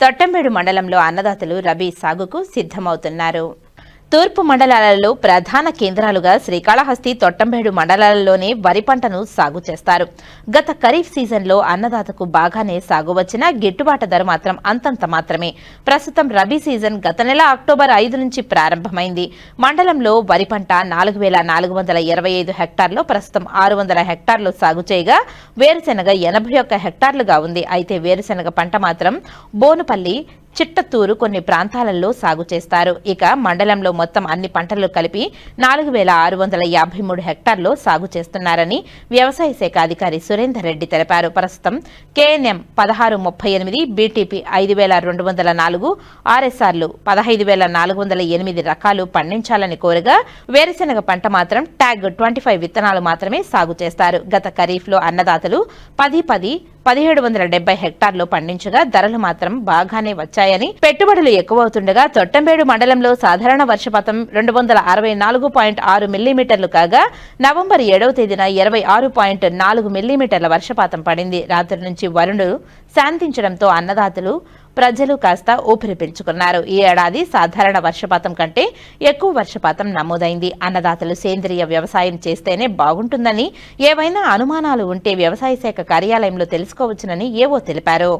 తొట్టంబేడు మండలంలో అన్నదాతలు రబీ సాగుకు సిద్ధమవుతున్నారు. తూర్పు మండలాలలో ప్రధాన కేంద్రాలుగా శ్రీకాళహస్తి తొట్టంబేడు మండలాలలోనే వరి పంటను సాగు చేస్తారు. గత ఖరీఫ్ సీజన్లో అన్నదాతకు బాగానే సాగు వచ్చిన గిట్టుబాటు ధర మాత్రం అంతంత మాత్రమే. ప్రస్తుతం రబీ సీజన్ గత నెల అక్టోబర్ ఐదు నుంచి ప్రారంభమైంది. మండలంలో వరి పంట నాలుగు వేల నాలుగు వందల ఇరవై ఐదు హెక్టార్లో ప్రస్తుతం ఆరు వందల హెక్టార్లు సాగు చేయగా వేరుశెనగ ఎనభై ఒక్క హెక్టార్లుగా ఉంది. అయితే వేరుశెనగ పంట మాత్రం బోనుపల్లి చిట్టత్తూరు కొన్ని ప్రాంతాలలో సాగు చేస్తారు. ఇక మండలంలో మొత్తం అన్ని పంటలు కలిపి నాలుగు వేల ఆరు వందల యాభై మూడు హెక్టార్లో సాగు చేస్తున్నారని వ్యవసాయ శాఖ అధికారి సురేందర్ రెడ్డి తెలిపారు. ప్రస్తుతం కేఎన్ఎం పదహారు ముప్పై ఎనిమిది బీటీపీ ఐదు వేల రెండు వందల నాలుగు ఆర్ఎస్ఆర్లు పదహైదు వేల నాలుగు వందల ఎనిమిది రకాలు పండించాలని కోరగా వేరుశెనగ పంట మాత్రం ట్యాగ్ ట్వంటీ ఫైవ్ విత్తనాలు మాత్రమే సాగు చేస్తారు. గత ఖరీఫ్లో అన్నదాతలు పది పది పదిహేడు వందల డెబ్బై హెక్టార్లు పండించగా ధరలు మాత్రం బాగానే వచ్చాయని పెట్టుబడులు ఎక్కువవుతుండగా తొట్టంబేడు మండలంలో సాధారణ వర్షపాతం రెండు వందల అరవై నాలుగు పాయింట్ ఆరు మిల్లీమీటర్లు కాగా నవంబర్ ఏడవ తేదీన ఇరవై ఆరు పాయింట్ నాలుగు మిల్లీమీటర్ల వర్షపాతం పడింది. రాత్రి నుంచి వరుణుడు శాంతించడంతో అన్నదాతలు ప్రజలు కాస్త ఊపిరి పీల్చుకున్నారు. ఈ ఏడాది సాధారణ వర్షపాతం కంటే ఎక్కువ వర్షపాతం నమోదైంది. అన్నదాతలు సేంద్రియ వ్యవసాయం చేస్తేనే బాగుంటుందని ఏవైనా అనుమానాలు ఉంటే వ్యవసాయ శాఖ కార్యాలయంలో తెలుసుకోవచ్చునని ఏవో తెలిపారు.